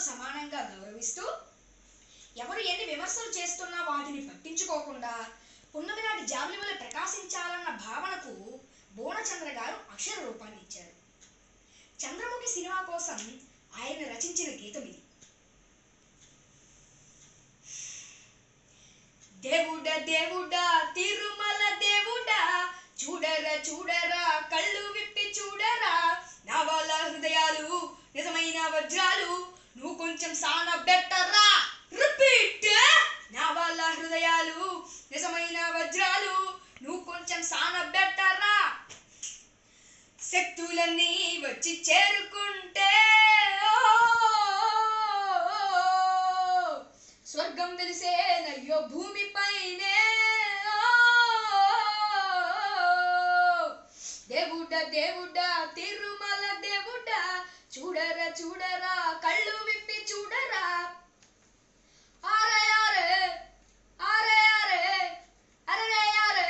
సమానంగా గౌరవిస్తూ ఎవరు ఎన్ని విమర్శలు చేస్తున్నా వాటిని పట్టించుకోకుండా పున్నమి నాటి జాబిలి ప్రకాశించాలన్న భావనకు బోనచంద్ర గారు అక్షర రూపాన్ని ఇచ్చారు. చంద్రముఖి సినిమా కోసం ఆయన రచించిన గీతం ఇది. దేవుడ దేవుడ తిరుమల దేవుడ చూడరా చూడరా కళ్ళు విప్పి చూడరా నా వాళ్ళ హృదయాలు నిజమైన వజ్రాలు నువ్వు కొంచెం సాన రా. రిపీట్ నా వాళ్ళ హృదయాలు నిజమైన వజ్రాలు నువ్వు కొంచెం సానా బెటర్ రా. శక్తులన్నీ వచ్చి చేరుకుంటే స్వర్గం స్వర్గం వెలిసేనయ్యో భూమి పైనే దేవుడా దేవుడా తిరుమల చూడరా చూడరా కళ్ళు విప్పి చూడరా. ఆరే ఆరే ఆరే ఆరే అరే ఆరే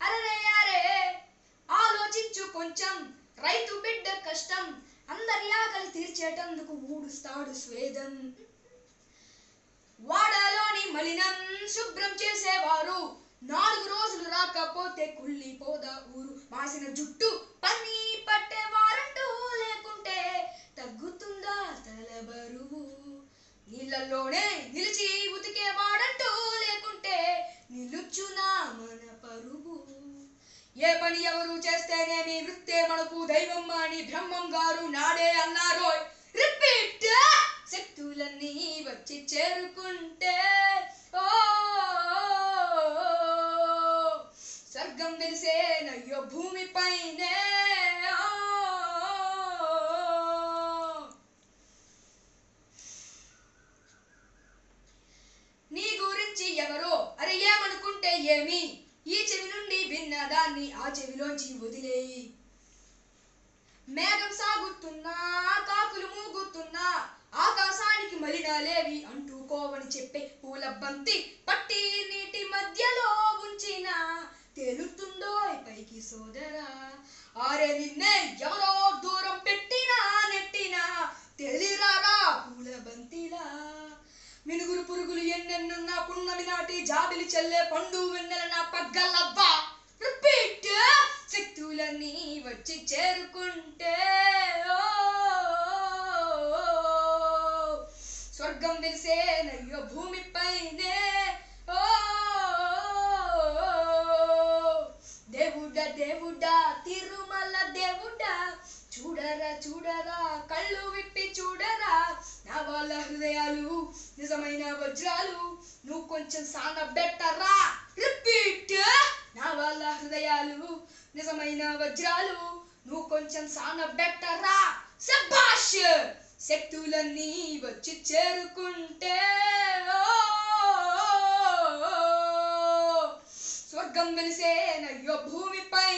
అరే ఆరే ఆలోచించు కొంచెం రైతు బిడ్డ కష్టం అందరి ఆకలి తీర్చేటందుకు ఊడుస్తాడు స్వేదం. వాడలోని మలినం శుభ్రం చేసేవారు. నాలుగు రోజులు రాకపోతే కుళ్ళిపోదా ఊరు. మాసిన జుట్టు పని పట్టేవారు బరువు నీళ్ళల్లోనే నిలిచి ఉతికేవాడంటూ లేకుంటే నిలుచునా మన పరువు ఏ పని ఎవరు చేస్తేనేమి వృత్తే మనకు దైవం అని బ్రహ్మం గారు నాడే అన్నారు రిపీట్ శక్తులన్నీ వచ్చి చేరుకుంటే ఓ స్వర్గం తెలిసేనయ్యో భూమిపైనే ఓ నీ గురించి ఎవరో అరే ఏమనుకుంటే ఏమి ఈ చెవి నుండి భిన్నదాన్ని ఆ చెవిలోంచి వదిలేయి. మేఘం సాగుతున్నా కాకులు మూగుతున్నా ఆకాశానికి మలినాలేవి అంటుకోవని చెప్పే పూల బంతి పట్టి నీటి మధ్యలో ఉంచిన తేలుతుందో పైకి సోదరా. ఆరే నిన్నే ఎవరో దూరం పెట్టినా నెట్టినా తెలిరారా పూల బంతిలా? మినుగురు పురుగులు నా పున్నమి నాటి జాబిలి చెల్లే పండు వెన్నెల నా పగ్గలబ్బా రిపీట్ శక్తులన్నీ వచ్చి చేరుకుంటే. స్వర్గం వెలిసేనయ్యో భూమిపైనే. ఓ దేవుడా దేవుడా తిరుమల దేవుడా. చూడరా చూడరా కళ్ళు విప్పి చూడరా నా వాళ్ళ హృదయాలు నిజమైన వజ్రాలు నువ్వు కొంచెం సాంగ్ బెట్టరా రిపీట్ నా వాళ్ళ హృదయాలు నిజమైన వజ్రాలు నువ్వు కొంచెం సాంగ్ బెట్టరా శబాష్ శక్తులన్నీ వచ్చి చేరుకుంటే స్వర్గం వెలిసేనయ్యో భూమిపై